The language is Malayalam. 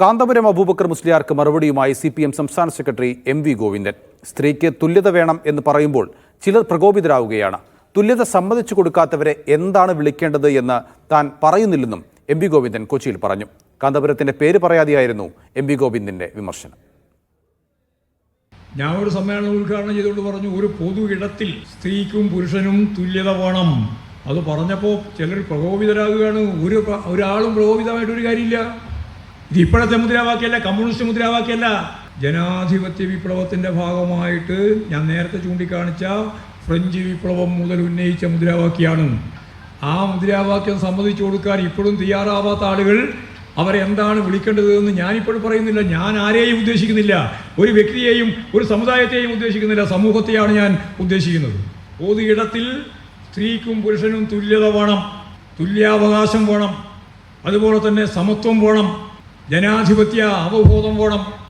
കാന്തപുരം അബൂബക്കർ മുസ്ലിയാർക്ക് മറുപടിയുമായി സി പി എം സംസ്ഥാന സെക്രട്ടറി എം വി ഗോവിന്ദൻ. സ്ത്രീക്ക് തുല്യത വേണം എന്ന് പറയുമ്പോൾ ചിലർ പ്രകോപിതരാകുകയാണ് തുല്യത സമ്മതിച്ചു കൊടുക്കാത്തവരെ എന്താണ് വിളിക്കേണ്ടത് എന്ന് താൻ പറയുന്നില്ലെന്നും എം വി ഗോവിന്ദൻ കൊച്ചിയിൽ പറഞ്ഞു. കാന്തപുരത്തിന്റെ പേര് പറയാതെയായിരുന്നു എം വി ഗോവിന്ദന്റെ വിമർശനം. ഞാൻ ഒരു സമ്മേളനം ഉദ്ഘാടനം ചെയ്തുകൊണ്ട് പറഞ്ഞു ഒരു പൊതു ഇടത്തിൽ സ്ത്രീക്കും പുരുഷനും തുല്യത വേണം. അത് പറഞ്ഞപ്പോൾ ചിലർ പ്രകോപിതരാകുകയാണ്. ഒരു ഒരാളും പ്രകോപിതമായിട്ട് ഒരു കാര്യമില്ല. ഇത് ഇപ്പോഴത്തെ മുദ്രാവാക്യമല്ല കമ്മ്യൂണിസ്റ്റ് മുദ്രാവാക്യമല്ല. ജനാധിപത്യ വിപ്ലവത്തിന്റെ ഭാഗമായിട്ട് ഞാൻ നേരത്തെ ചൂണ്ടിക്കാണിച്ച ഫ്രഞ്ച് വിപ്ലവം മുതൽ ഉന്നയിച്ച മുദ്രാവാക്യമാണ്. ആ മുദ്രാവാക്യം സമ്മതിച്ചു കൊടുക്കാൻ ഇപ്പോഴും തയ്യാറാവാത്ത ആളുകൾ അവരെ എന്താണ് വിളിക്കേണ്ടത് എന്ന് ഞാനിപ്പോഴും പറയുന്നില്ല. ഞാൻ ആരെയും ഉദ്ദേശിക്കുന്നില്ല. ഒരു വ്യക്തിയെയും ഒരു സമുദായത്തെയും ഉദ്ദേശിക്കുന്നില്ല. സമൂഹത്തെയാണ് ഞാൻ ഉദ്ദേശിക്കുന്നത്. പൊതു ഇടത്തിൽ സ്ത്രീക്കും പുരുഷനും തുല്യത വേണം തുല്യാവകാശം വേണം അതുപോലെ തന്നെ സമത്വം വേണം. ജനാധിപത്യ അവബോധം വേണം.